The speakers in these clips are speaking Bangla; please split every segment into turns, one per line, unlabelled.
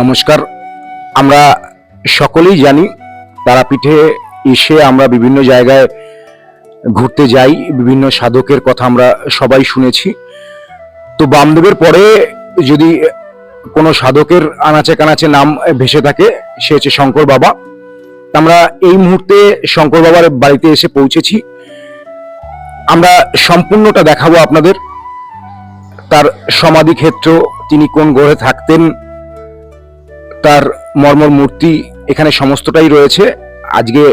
নমস্কার। আমরা সকলেই জানি তারাপীঠে এসে আমরা বিভিন্ন জায়গায় ঘুরতে যাই, বিভিন্ন সাধকের কথা আমরা সবাই শুনেছি। তো বামদেবের পরে যদি কোনো সাধকের আনাচে কানাচে নাম ভেসে থাকে, সে হচ্ছে শঙ্কর বাবা। আমরা এই মুহূর্তে শঙ্কর বাবার বাড়িতে এসে পৌঁছেছি। আমরা সম্পূর্ণটা দেখাবো আপনাদের। তার সমাধি ক্ষেত্র তিনি কোন গ্রহে থাকতেন তার মর্মর মূর্তি এখানে সমস্তটাই রয়েছে। আজকে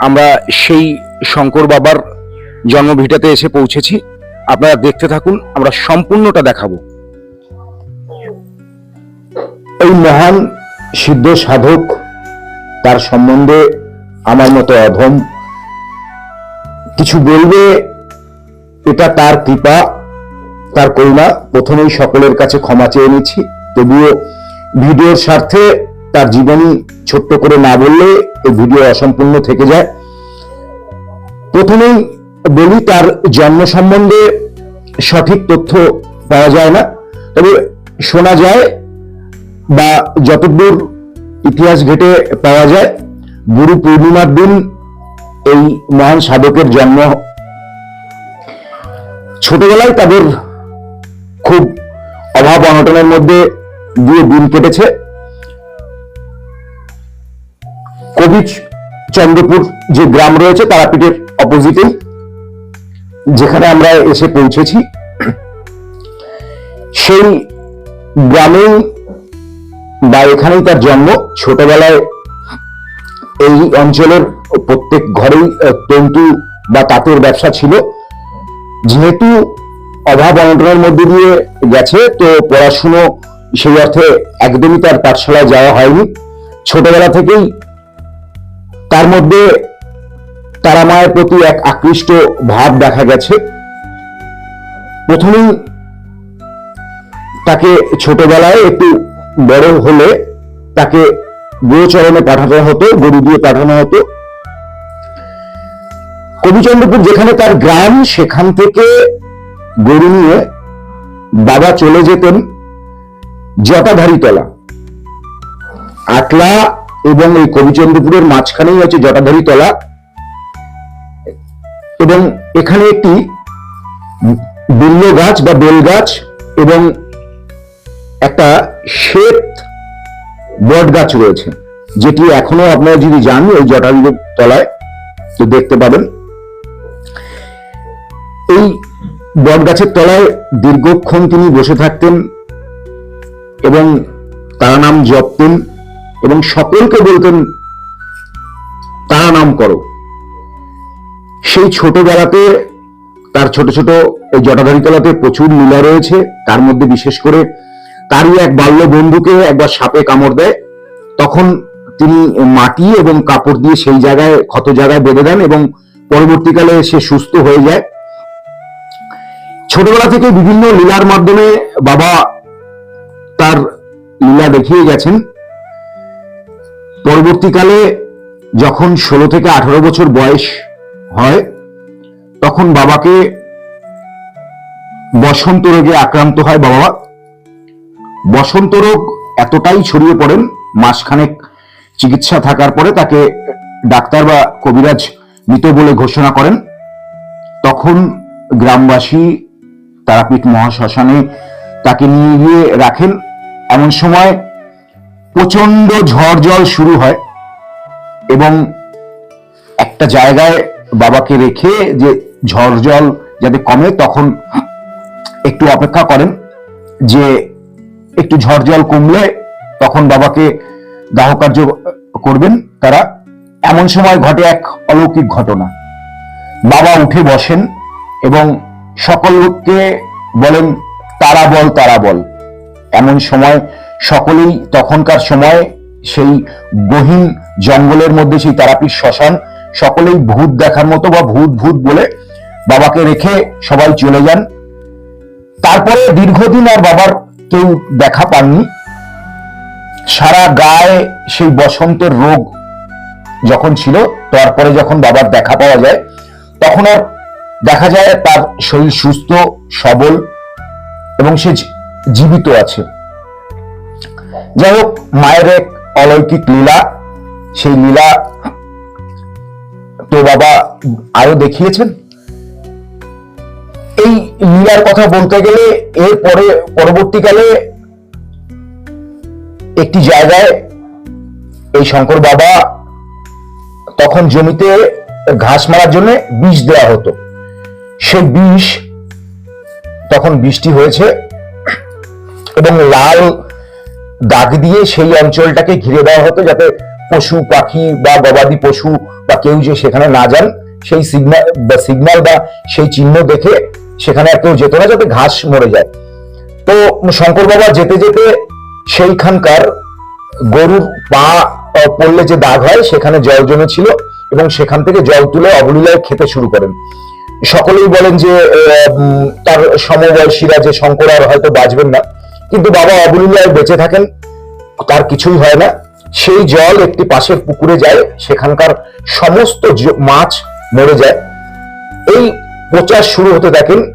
আমরা সেই শঙ্কর বাবার জন্মভিটাতে এসে পৌঁছেছি। আপনারা দেখতে থাকুন, আমরা সম্পূর্ণটা দেখাবো।
এই মহান সিদ্ধ সাধক, তার সম্বন্ধে আমার মতো অধম। কিছু বলবে, এটা তার কৃপা, তার করুণা। প্রথমেই সকলের কাছে ক্ষমা চেয়ে নিচ্ছি। তবুও ভিডিওর স্বার্থে তার জীবনী ছোট্ট করে না বললে এই ভিডিও অসম্পূর্ণ থেকে যায়। প্রথমেই বলি, তার জন্ম সম্বন্ধে সঠিক তথ্য পাওয়া যায় না। তবে শোনা যায় বা যতদূর ইতিহাস ঘেটে পাওয়া যায়, গুরু পূর্ণিমার দিন এই মহান সাধকের জন্ম ছোটবেলায় তাদের খুব অভাব অনটনের মধ্যে দিয়ে দিন কেটেছে। কবি চন্দ্রপুর যে গ্রাম রয়েছে, তারাপীঠের অপোজিটেই যেখানে আমরা এসে পৌঁছেছি। সেই গ্রামেই বা এখানেই তার জন্ম। ছোটবেলায় এই অঞ্চলের প্রত্যেক ঘরেই তন্তু বা তাঁতের ব্যবসা ছিল। যেহেতু অভাব অনটনের মধ্যে দিয়ে গেছে, তো পড়াশুনো সেই অর্থে একদমই তার পাঠশালায় যাওয়া হয়নি। ছোটবেলা থেকেই তার মধ্যে তারা মায়ের প্রতি এক আকৃষ্ট ভাব দেখা গেছে। প্রথমেই তাকে ছোটবেলায় একটু বড় হলে তাকে গোচরণে পাঠানো হতো, গরু দিয়ে পাঠানো হতো। কবিচন্দ্রপুর যেখানে তার গ্রাম, সেখান থেকে গরু নিয়ে বাবা চলে যেতেন। জটাধারীতলা। আটলা এবং এই কবিচন্দ্রপুরের মাঝখানেই হচ্ছে জটাধারী তলা এবং এখানে একটি বিল্ল গাছ বা বেল গাছ এবং একটা শ্বেত বট গাছ রয়েছে, যেটি এখনও আপনারা যদি যান ওই জটায়ু তলায় তো দেখতে পাবেন। এই বট গাছের তলায় দীর্ঘক্ষণ তিনি বসে থাকতেন এবং তারা নাম জপতেন এবং সকলকে বলতেন, তারা নাম করো। সেই ছোটবেলাতে, তার ছোট ছোট এই জটাধারী তলাতে প্রচুর লীলা রয়েছে। তার মধ্যে বিশেষ করে তারই এক বাল্য বন্ধুকে একবার সাপে কামড় দেয়। তখন তিনি মাটি এবং কাপড় দিয়ে সেই জায়গায়, ক্ষত জায়গায় বেঁধে দেন এবং পরবর্তীকালে সে সুস্থ হয়ে যায়। ছোটবেলা থেকে বিভিন্ন লীলার মাধ্যমে বাবা দেখিয়ে গেছেন, পরবর্তীকালে যখন ষোলো থেকে আঠারো বছর বয়স হয়, তখন বাবাকে বসন্ত রোগে আক্রান্ত হয় বাবা। বসন্ত রোগ এতটাই ছড়িয়ে পড়েন, মাসখানেক চিকিৎসা থাকার পরে তাকে ডাক্তার বা কবিরাজ মৃত বলে ঘোষণা করেন। তখন গ্রামবাসী, তারাপীঠ মহাশ্মশানে তাকে নিয়ে গিয়ে রাখেন। এমন সময় প্রচণ্ড ঝড় জল শুরু হয় এবং একটা জায়গায় বাবাকে রেখে যে ঝড় জল যাতে কমে তখন একটু অপেক্ষা করেন যে একটু ঝড় জল কমলে তখন বাবাকে দাহ কার্য করবেন তারা। এমন সময় ঘটে এক অলৌকিক ঘটনা। বাবা উঠে বসেন এবং সকলকে বলেন, তারা বল তারা বল। এমন সময় সকলেই তখনকার সময় সেই গহীন জঙ্গলের মধ্যে সেই তারাপীঠ শ্মশান সকলেই ভূত দেখার মতো বা ভূত ভূত বলে বাবাকে রেখে সবাই চলে যান। তারপরে দীর্ঘদিন আর বাবার কেউ দেখা পাননি। সারা গায়ে সেই বসন্তের রোগ যখন ছিল, তারপরে যখন বাবার দেখা পাওয়া যায়, তখন আর দেখা যায় তার শরীর সুস্থ, সবল এবং সে জীবিত আছে। যাই হোক, মায়ের এক অলৌকিক লীলা, সেই লীলা তো বাবা আরও দেখিয়েছেন। এই লীলার কথা বলতে গেলে এর পরে, পরবর্তীকালে একটি জায়গায় এই শঙ্কর বাবা তখন জমিতে ঘাস মারার জন্য বিষ দেওয়া হতো। সেই বিষ, তখন বৃষ্টি হয়েছে এবং লাল দাগ দিয়ে সেই অঞ্চলটাকে ঘিরে দেওয়া হতো যাতে পশু, পাখি বা গবাদি পশু বা কেউ যে সেখানে না যান, সেই সিগন্যাল বা বা সেই চিহ্ন দেখে সেখানে আর কেউ যেত না, যাতে ঘাস মরে যায়। তো শঙ্কর বাবা যেতে যেতে সেইখানকার গরুর পা পড়লে যে দাগ হয়, সেখানে জল জমে ছিল এবং সেখান থেকে জল তুলে অবলীলায় খেতে শুরু করেন। সকলেই বলেন যে তার সমবয়সীরা যে শঙ্কর আর হয়তো বাঁচবেন না। কিন্তু বাবা অবলীলায় বেঁচে থাকেন, তার কিছুই হয় না। সেই জল একটি পাশের পুকুরে যায়, সেখানকার সমস্ত মাছ মরে যায়। এই প্রচার শুরু হতে দেখেন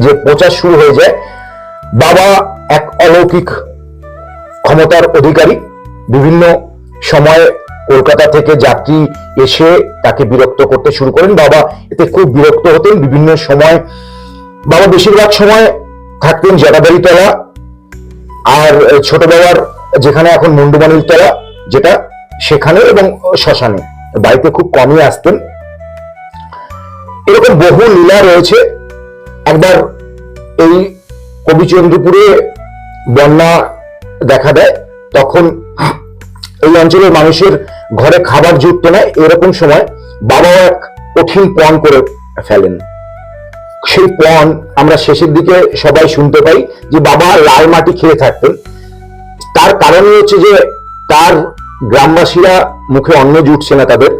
যে প্রচার শুরু হয়ে যায়। বাবা এক অলৌকিক ক্ষমতার অধিকারী। বিভিন্ন সময়ে কলকাতা থেকে যাত্রী এসে তাকে বিরক্ত করতে শুরু করেন। বাবা এতে খুব বিরক্ত হতেন। বিভিন্ন সময়, বাবা বেশিরভাগ সময় থাকতেন জেটাবাড়িতলা আর ছোট বাবার যেখানে এখন মুন্ডুমানির তলা, যেটা সেখানে এবং শ্মশানে। বাড়িতে খুব কমই আসতেন। এরকম বহু লীলা রয়েছে। একবার এই কবিচন্দ্রপুরে বন্যা দেখা দেয়, তখন এই অঞ্চলের মানুষের ঘরে খাবার জুটতো না। এরকম সময় বাবা এক কঠিন পণ করে ফেলেন। সেই পণ আমরা শেষের দিকে সবাই শুনতে পাই যে বাবা লাল মাটি খেয়ে থাকতেন। তার কারণ হচ্ছে যে তার গ্রামবাসীরা মুখে অন্ন জুটছে না তাদের।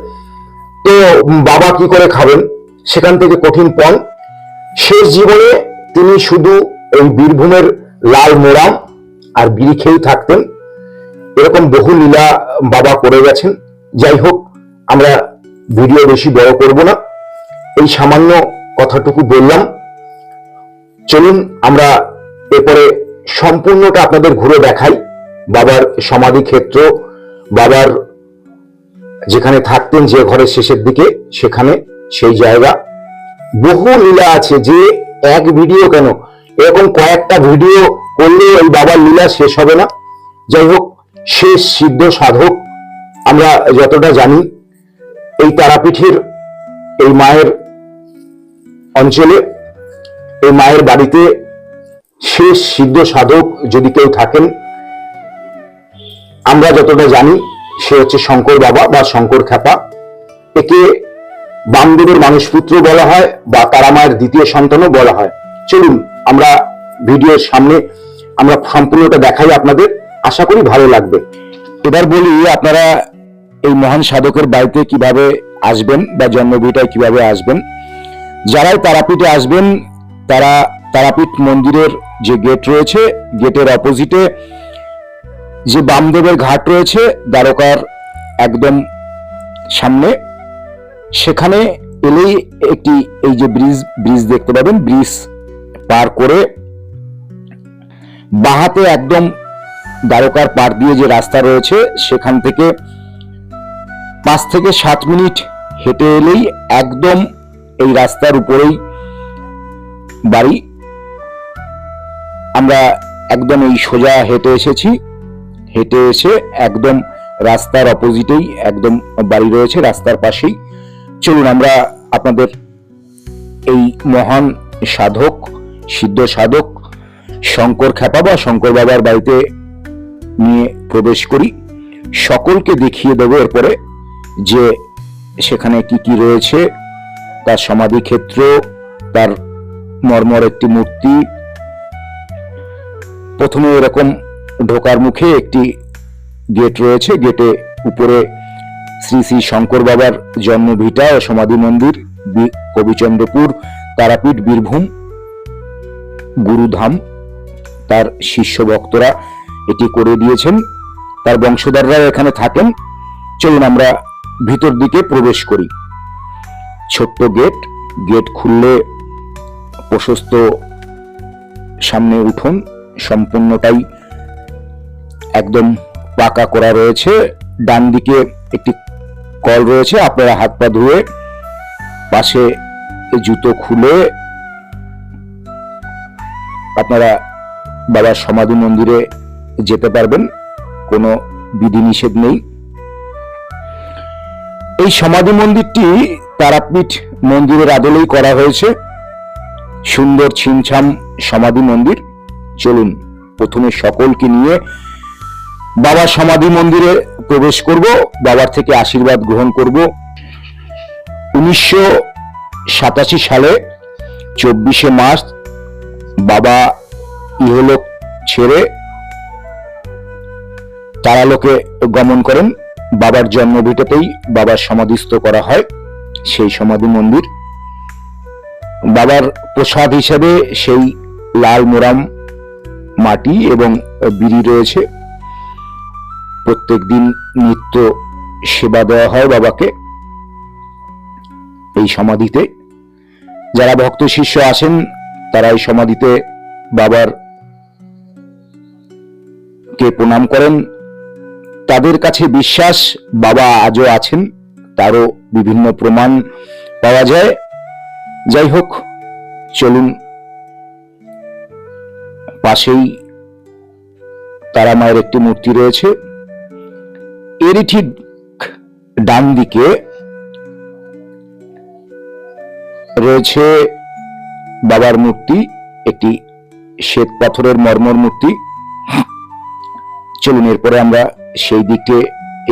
তো বাবা কি করে খাবেন? সেখান থেকে কঠিন পণ। শেষ জীবনে তিনি শুধু এই বীরভূমের লাল মোরাম আর বিড়ি খেয়েই থাকতেন। এরকম বহু লীলা বাবা করে গেছেন। যাই হোক, আমরা ভিডিও বেশি বড় করব না। এই সামান্য কথাটুকু বললাম। চলুন আমরা এরপরে সম্পূর্ণটা আপনাদের ঘুরে দেখাই। বাবার সমাধি ক্ষেত্র, বাবার যেখানে থাকতেন যে ঘরের শেষের দিকে, সেখানে সেই জায়গা। বহু লীলা আছে যে এক ভিডিও কেন? এরকম কয়েকটা ভিডিও করলে ওই বাবার লীলা শেষ হবে না। যাই হোক, শেষ সিদ্ধ সাধক আমরা যতটা জানি, এই তারাপীঠের, এই মায়ের অঞ্চলে এই মায়ের বাড়িতে শেষ সিদ্ধ সাধক যদি কেউ থাকেন, আমরা যতটা জানি সে হচ্ছে শঙ্কর বাবা বা শঙ্কর খ্যাপা। একে বামদেবের মানুষপুত্র বলা হয় বা তারা মায়ের দ্বিতীয় সন্তানও বলা হয়। চলুন, আমরা ভিডিওর সামনে আমরা সম্পূর্ণটা দেখাই আপনাদের। আশা করি ভালো লাগবে।
এবার বলি, আপনারা এই মহান সাধকের বাড়িতে কীভাবে আসবেন বা জন্মভিটায় কীভাবে আসবেন? যারাই তারাপীঠে আসবেন, তারা তারাপীঠ মন্দিরের যে গেট রয়েছে, গেটের অপোজিটে যে বামদেবের ঘাট রয়েছে, দ্বারকার একদম সামনে, সেখানে এলেই একটি এই যে ব্রিজ ব্রিজ দেখতে পাবেন, ব্রিজ পার করে বাহাতে একদম দ্বারকার পার দিয়ে যে রাস্তা রয়েছে, সেখান থেকে পাঁচ থেকে সাত মিনিট হেঁটে এলেই একদম এই রাস্তার উপরেই বাড়ি। আমরা একদম এই সোজা হেঁটে এসেছি। হেঁটে এসে একদম রাস্তার অপোজিটেই একদম বাড়ি রয়েছে, রাস্তার পাশেই। চলুন আমরা আপনাদের এই মহান সাধক, সিদ্ধ সাধক শঙ্কর খ্যাপা বা শঙ্কর বাবার বাড়িতে নিয়ে প্রবেশ করি। সকলকে দেখিয়ে দেবো এরপরে যে সেখানে কি কি রয়েছে। তার সমাধি ক্ষেত্র, তার মর্মর একটি মূর্তি। প্রথমে এরকম ঢোকার মুখে একটি গেট রয়েছে, গেটে উপরে শ্রী শ্রী শঙ্কর বাবার জন্মভিটা ও সমাধি মন্দির কবিচন্দ্রপুর, তারাপীঠ, বীরভূম, গুরুধাম। তার শিষ্য ভক্তরা এটি করে দিয়েছেন। তার বংশধররা এখানে থাকেন। চলুন আমরা ভিতর দিকে প্রবেশ করি। ছোট্ট গেট। গেট খুললে প্রশস্ত সামনে উঠোন সম্পূর্ণটাই একদম পাকা করা রয়েছে। ডান দিকে একটি কল রয়েছে, আপনারা হাত পা ধুয়ে পাশে জুতো খুলে আপনারা বাবার সমাধি মন্দিরে যেতে পারবেন, কোনো বিধিনিষেধ নেই। এই সমাধি মন্দিরটি তারাপীঠ মন্দিরের আদলেই করা হয়েছে। সুন্দর ছিমছাম সমাধি মন্দির। চলুন, প্রথমে সকলকে নিয়ে বাবার সমাধি মন্দিরে প্রবেশ করব, বাবার থেকে আশীর্বাদ গ্রহণ করব। উনিশশো সাতাশি সালে চব্বিশে মার্চ বাবা ইহলোক ছেড়ে তারালোকে গমন করেন। বাবার জন্মভিটেতেই বাবার সমাধিস্থ করা হয়। সেই সমাধি মন্দির। বাবার প্রসাদ হিসেবে সেই লাল মোরাম মাটি এবং বিড়ি রয়েছে। প্রত্যেক দিন নিত্য সেবা দেওয়া হয় বাবাকে এই সমাধিতে। যারা ভক্ত শিষ্য আসেন, তারা এই সমাধিতে বাবার কে প্রণাম করেন। তাদের কাছে বিশ্বাস বাবা আজও আছেন। তারও বিভিন্ন প্রমাণ পাওয়া যায়। যাই হোক, চলুন। পাশেই তারা মায়ের একটি মূর্তি রয়েছে। এরই ঠিক ডান দিকে রয়েছে বাবার মূর্তি, একটি শ্বেত পাথরের মর্মর মূর্তি। চলুন, এরপরে আমরা সেই দিকে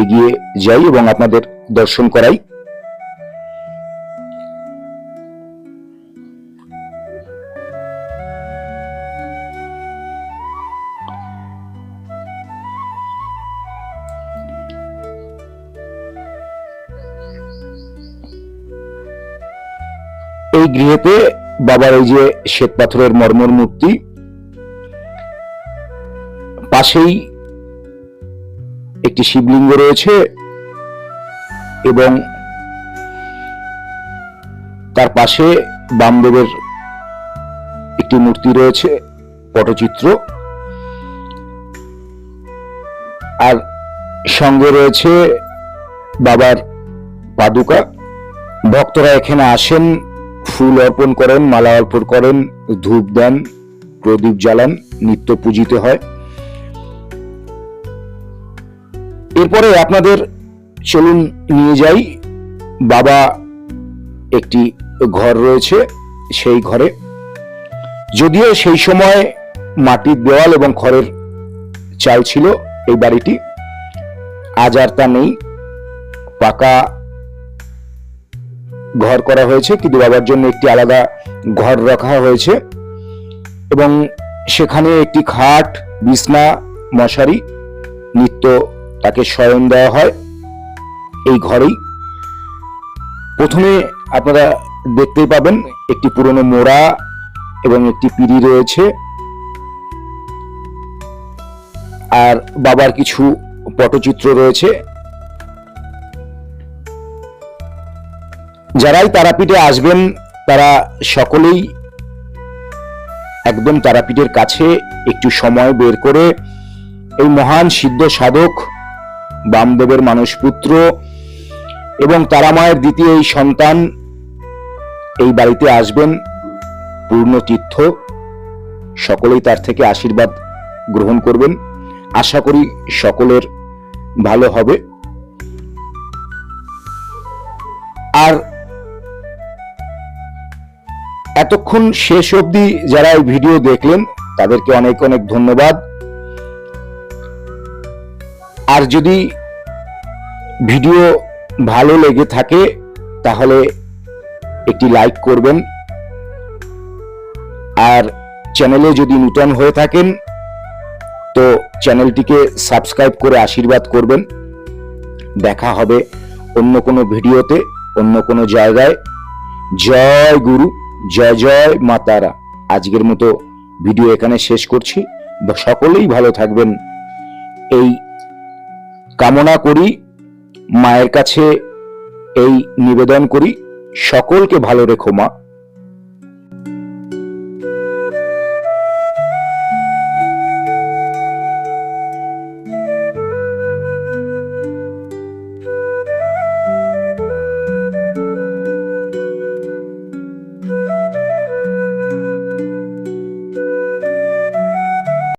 এগিয়ে যাই এবং আপনাদের দর্শন করাই। এই গৃহেতে বাবার এই যে শ্বেত পাথরের মর্মর মূর্তি, পাশেই একটি শিবলিঙ্গ রয়েছে। এবং তার পাশে বামদেবের একটি মূর্তি রয়েছে, পটচিত্র। আর সঙ্গে রয়েছে বাবার পাদুকা। ভক্তরা এখানে আসেন, ফুল অর্পণ করেন, মালা অর্পণ করেন, ধূপ দেন, প্রদীপ জ্বালান, নিত্য পূজিত হয়। এরপরে আপনাদের চলুন নিয়ে যাই। বাবা একটি ঘর রয়েছে সেই ঘরে। যদিও সেই সময় মাটির দেওয়াল এবং খড়ের চাল ছিল এই বাড়িটি। আজ আর তা নেই। পাকা ঘর করা হয়েছে, কিন্তু বাবার জন্য একটি আলাদা ঘর রাখা হয়েছে। এবং সেখানে একটি খাট, বিছনা, মশারি, নিত্য তাকে শয়ন দেওয়া হয়। এই ঘরেই। প্রথমে আপনারা দেখতেই পাবেন একটি পুরনো মোড়া এবং একটি পিড়ি রয়েছে। আর বাবার কিছু পটচিত্র রয়েছে। যারাই তারাপীঠে আসবেন, তারা সকলেই একদম তারাপীঠের কাছে একটু সময় বের করে এই মহান সিদ্ধ সাধক বামদেবের মানসপুত্র এবং তারামায়ের দ্বিতীয় এই সন্তান এই বাড়িতে আসবেন, পূর্ণ তীর্থ। সকলেই তার থেকে আশীর্বাদ গ্রহণ করবেন। আশা করি সকলের ভালো হবে। আর এতক্ষণ শেষ অবধি যারা এই ভিডিও দেখলেন, তাদেরকে অনেক অনেক ধন্যবাদ। আর যদি ভিডিও ভালো লেগে থাকে, তাহলে একটি লাইক করবেন। আর চ্যানেলে যদি নূতন হয়ে থাকেন, তো চ্যানেলটিকে সাবস্ক্রাইব করে আশীর্বাদ করবেন। দেখা হবে অন্য কোনো ভিডিওতে, অন্য কোনো জায়গায়। জয় গুরু, জয় জয় মাতারা আজকের মতো ভিডিও এখানে শেষ করছি। সকলেই ভালো থাকবেন। এই কামনা করি মায়ের কাছে এই নিবেদন করি সকলকে ভালো রেখো মা।